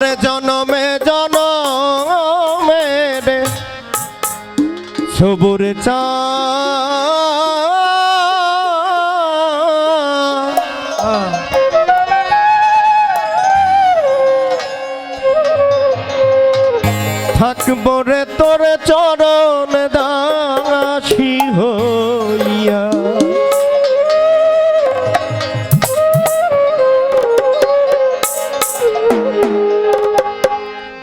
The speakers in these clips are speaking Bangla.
জনমে জনমে সবুর চাকবরে তোর চরণ দা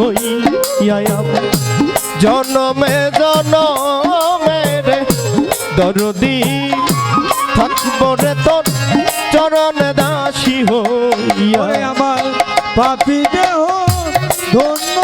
হইয়া জনমে জনমে রে দরদি, থাকব রে তোর চরণ দাসী হইয়া আমার পাপি দেহ, ধন্য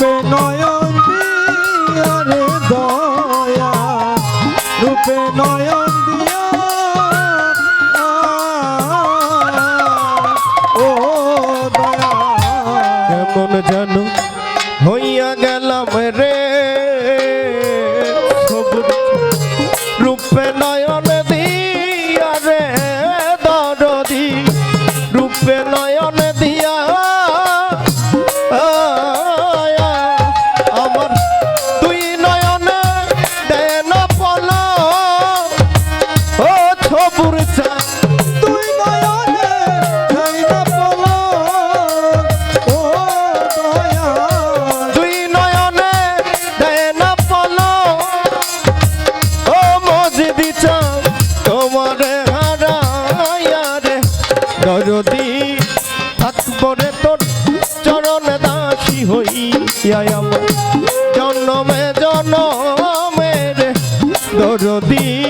রূপে নয়। দরদী।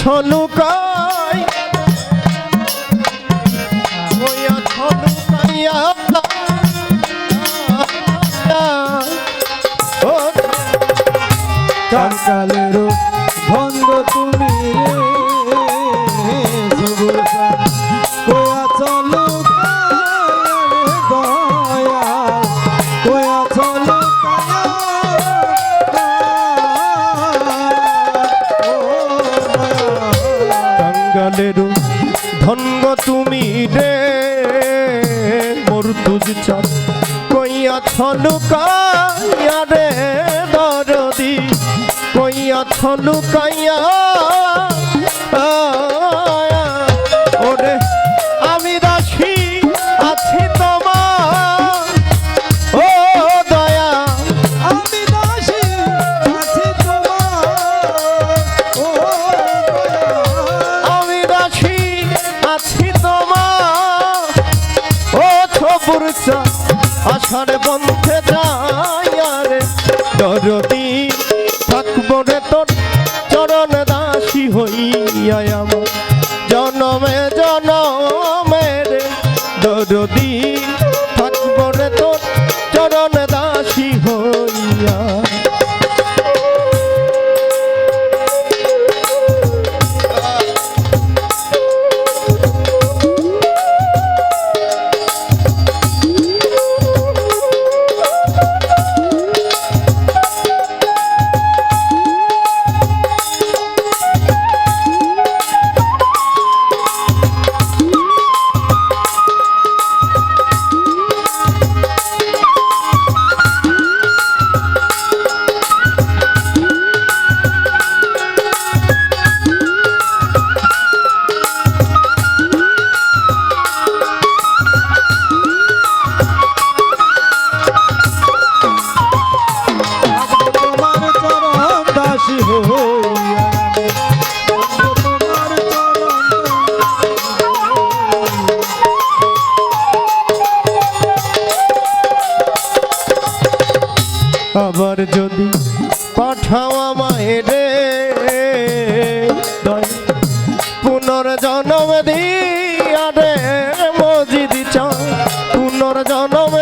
সোনু কয়। সোনু ও কাকালে থলু কাইয়া রে দরদি কইয়া থলু কাইয়া ওরে ও দয়া, আমি দাসী ও আমি দাসী, আছি তোমার। ও ছবুর আষাঢ় বন্ধে যায় দরদি থাকব রে তোর চরণ দাসী হইয়া আবার যদি পাঠাও আমায় রে পুনর্জন্ম দিয়া রে মজিদ চ জনম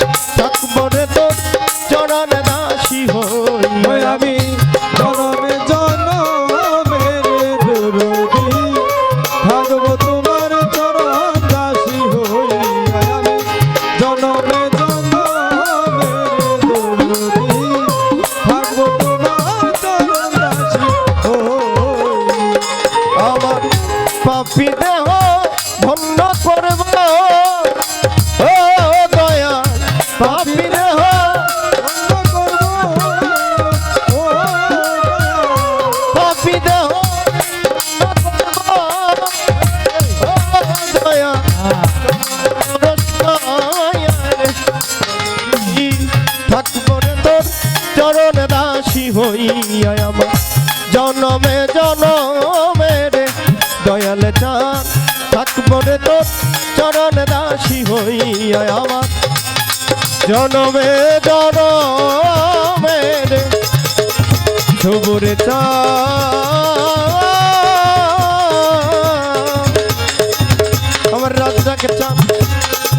থাকব বলে তো চরণ দাসী হইয়া আমার। জনমে জনমে সবুরে আমার রাজাকে চা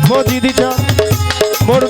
মোদিদি চা মোর